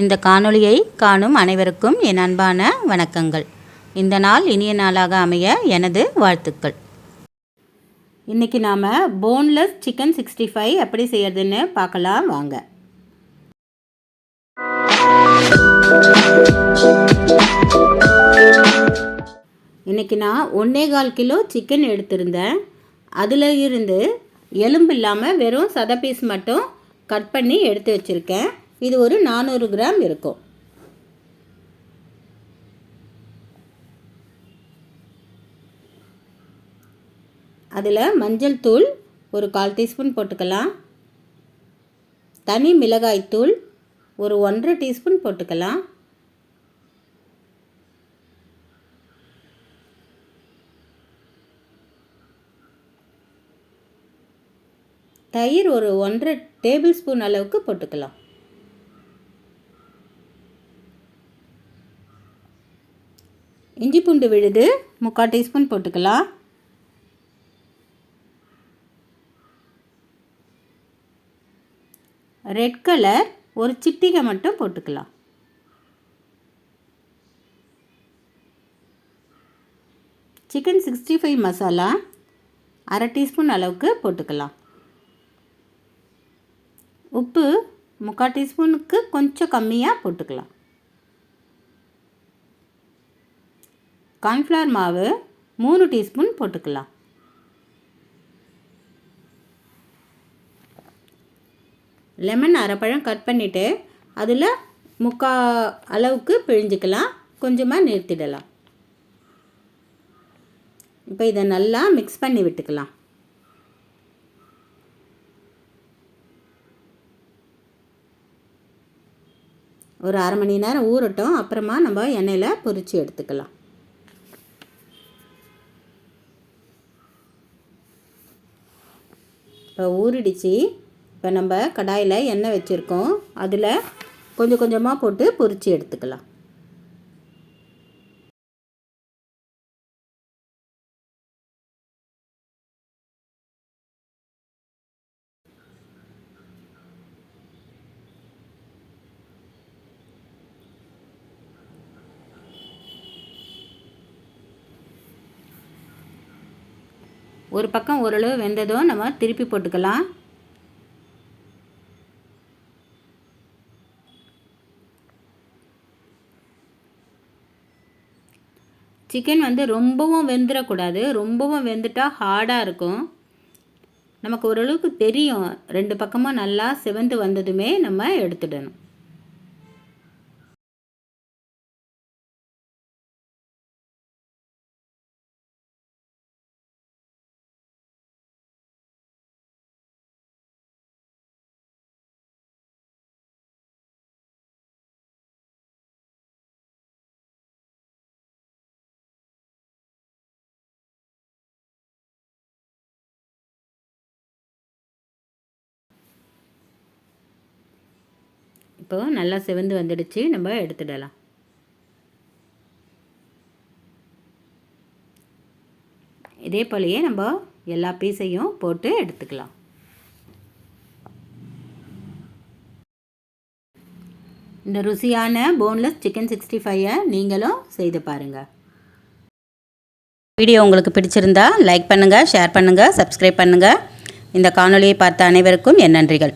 இந்த காணொளியை காணும் அனைவருக்கும் என் அன்பான வணக்கங்கள். இந்த நாள் இனிய நாளாக அமைய எனது வாழ்த்துக்கள். இன்றைக்கி நாம் போன்லெஸ் சிக்கன் சிக்ஸ்டி ஃபைவ் எப்படி செய்யறதுன்னு பார்க்கலாம் வாங்க. இன்றைக்கி நான் ஒன்றே கால் கிலோ சிக்கன் எடுத்திருந்தேன். அதில் இருந்து எலும்பு இல்லாமல் வெறும் சத பீஸ் மட்டும் கட் பண்ணி எடுத்து வச்சுருக்கேன். இது ஒரு நானூறு கிராம் இருக்கும். அதில் மஞ்சள் தூள் ஒரு கால் டீஸ்பூன் போட்டுக்கலாம். தனி மிளகாய் தூள் ஒரு ஒன்றரை டீஸ்பூன் போட்டுக்கலாம். தயிர் ஒரு ஒன்றரை டேபிள் ஸ்பூன் அளவுக்கு போட்டுக்கலாம். இஞ்சி பூண்டு விழுது முக்கால் டீஸ்பூன் போட்டுக்கலாம். ரெட் கலர் ஒரு சிட்டிகை மட்டும் போட்டுக்கலாம். சிக்கன் சிக்ஸ்டி ஃபைவ் மசாலா அரை டீஸ்பூன் அளவுக்கு போட்டுக்கலாம். உப்பு முக்கால் டீஸ்பூனுக்கு கொஞ்சம் கம்மியாக போட்டுக்கலாம். கார்ன்ஃப்ளவர் மாவு மூணு டீஸ்பூன் போட்டுக்கலாம். லெமன் அரைப்பழம் கட் பண்ணிவிட்டு அதில் முக்கா அளவுக்கு பிழிஞ்சிக்கலாம். கொஞ்சமாக நிறுத்திடலாம். இப்போ இதை நல்லா மிக்ஸ் பண்ணி விட்டுக்கலாம். ஒரு அரை மணி நேரம் ஊறட்டும். அப்புறமா நம்ம எண்ணெயில் பொரித்து எடுத்துக்கலாம். இப்போ ஊறிடுச்சு. இப்போ நம்ம கடாயில் எண்ணெய் வச்சுருக்கோம். அதில் கொஞ்சம் கொஞ்சமாக போட்டு பொரித்து எடுத்துக்கலாம். ஒரு பக்கம் ஓரளவு வெந்ததும் நம்ம திருப்பி போட்டுக்கலாம். சிக்கன் வந்து ரொம்பவும் வெந்துடக்கூடாது ரொம்பவும் வெந்துட்டால் ஹார்டாக இருக்கும். நமக்கு ஓரளவுக்கு தெரியும். ரெண்டு பக்கமும் நல்லா செவந்து வந்ததுமே நம்ம எடுத்துடணும். இப்போ நல்லா செவந்து வந்துடுச்சு. நம்ம எடுத்துடலாம். இதே போலயே நம்ம எல்லா பீஸையும் போட்டு எடுத்துக்கலாம். இந்த ருசியான போன்லெஸ் சிக்கன் சிக்ஸ்டி ஃபைவை நீங்களும் செய்து பாருங்கள் வீடியோ உங்களுக்கு பிடிச்சிருந்தா லைக் பண்ணுங்கள் ஷேர் பண்ணுங்கள் சப்ஸ்கிரைப் பண்ணுங்கள் இந்த காணொலியை பார்த்த அனைவருக்கும் என் நன்றிகள்.